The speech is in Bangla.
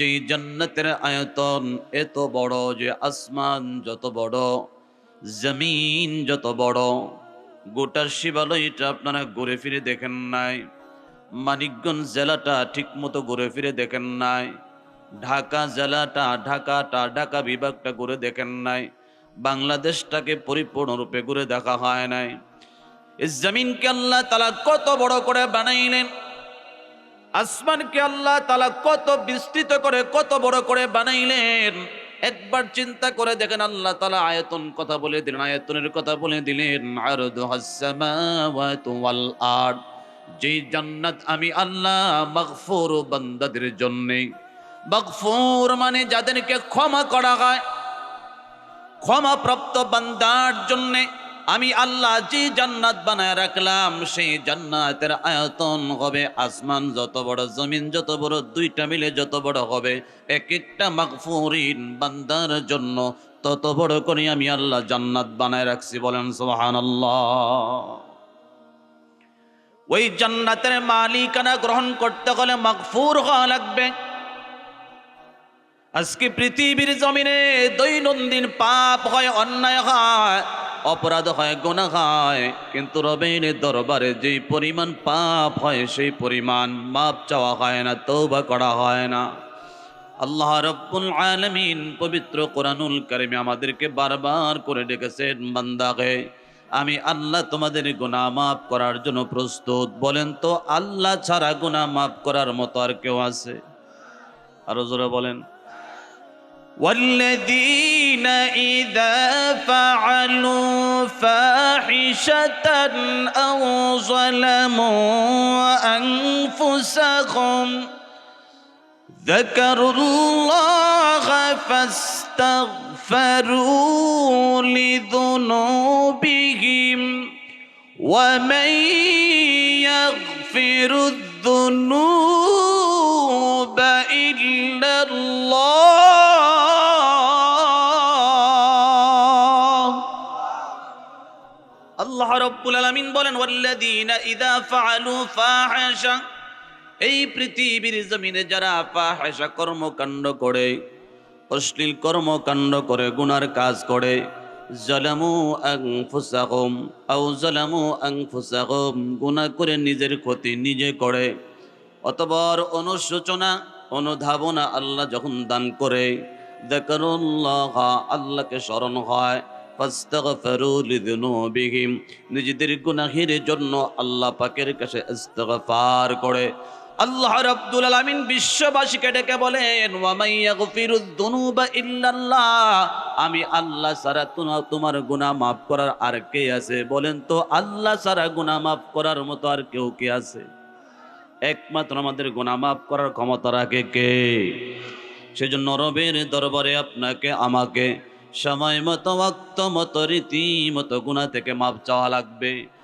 যে জান্নাতের আয়তন এত বড় যে আসমান যত বড়, জমিন যত বড়, গোটা শিবালয়টা আপনারা ঘুরে ফিরে দেখেন নাই, মানিকগঞ্জ জেলাটা ঠিক মতো ঘুরে ফিরে দেখেন নাই, ঢাকা জেলাটা, ঢাকাটা, ঢাকা বিভাগটা ঘুরে দেখেন নাই, বাংলাদেশটাকে পরিপূর্ণরূপে ঘুরে দেখা হয় নাই। এই জমিনকে আল্লাহ তালা কত বড় করে বানাইলেন আসমানকে আল্লাহ তালা কত বিস্তৃত করে, কত বড় করে বানাইলেন। একবার চিন্তা করে দেখেন আল্লাহ তালা আয়তন কথা বলে দিলেন, আয়তনের কথা বলে দিলেন আর আর যে জান্নাত আমি আল্লাহ মগফুর বান্দাদের জন্যে। মগফুর মানে যাদেরকে ক্ষমা করা হয় ক্ষমাপ্রাপ্ত বান্দার জন্যে। আমি আল্লাহ যে জান্নাত বানায় রাখলাম, সেই জান্নাতের আয়তন হবে আসমান যত বড়, জমিন যত বড়, দুইটা মিলে যত বড় হবে। এক একটা মাগফুরিন বান্দার জন্য তত বড় করে আমি আল্লাহ জান্নাত বানায় রাখছি, বলেন সুবহানাল্লাহ। ওই জান্নাতের মালিকানা গ্রহণ করতে হলে মাগফুর হওয়া লাগবে। আজকে পৃথিবীর জমিনে দৈনন্দিন পাপ হয়, অন্যায় হয় অপরাধ হয় গুণা হয় কিন্তু রবের দরবারে যেই পরিমাণ পাপ হয় সেই পরিমাণ মাপ চাওয়া হয় না তৌবা করা হয় না আল্লাহ রব্বুল আলমিন পবিত্র কোরআনুল কারিমে আমাদেরকে বারবার করে ডেকেছেন বান্দাকে আমি আল্লাহ তোমাদের গুনাহ মাফ করার জন্য প্রস্তুত বলেন তো আল্লাহ ছাড়া গুনাহ মাফ করার মতো আর কেউ আছে আরো জোরে বলেন والذين إذا فعلوا فاحشة أو ظلموا أنفسهم ذكروا الله فاستغفروا لذنوبهم ومن يغفر الذنوب আল্লাহ রব্বুল আলামিন বলেন, ওয়াল্লাযীনা ইযা ফাআলু ফাহিশা এই পৃথিবীর জমিনে যারা ফাহিশা কর্মকাণ্ড করে, অশ্লীল কর্মকাণ্ড করে, গুনার কাজ করে, জালামু আনফুসাহুম আও জালামু আনফুসাহুম, গুনাহ করে নিজের ক্ষতি নিজে করে অতবর অনুশোচনা, অনুধাবনা আল্লাহ যখন দান করে, যাকারুল্লাহ আল্লাহকে স্মরণ হয় নিজেদের গুনাহের জন্য আল্লাহ পাকের কাছে ইস্তেগফার করে। আল্লাহ রাব্বুল আলামিন বিশ্ববাসীকে ডেকে বলেন আমি আল্লাহ সারা তোমা- তোমার গুনাহ মাফ করার আর কে আছে? বলেন তো, আল্লাহ সারা গুনাহ মাফ করার মতো আর কেউ কে আছে? একমাত্র আমাদের গুনাহ মাফ করার ক্ষমতা রাখে কে? সেজন্য রবের দরবারে আপনাকে, আমাকে সময় মতো অক্ত মতো রীতি মতো গুণা থেকে মাপ চাওয়া লাগবে।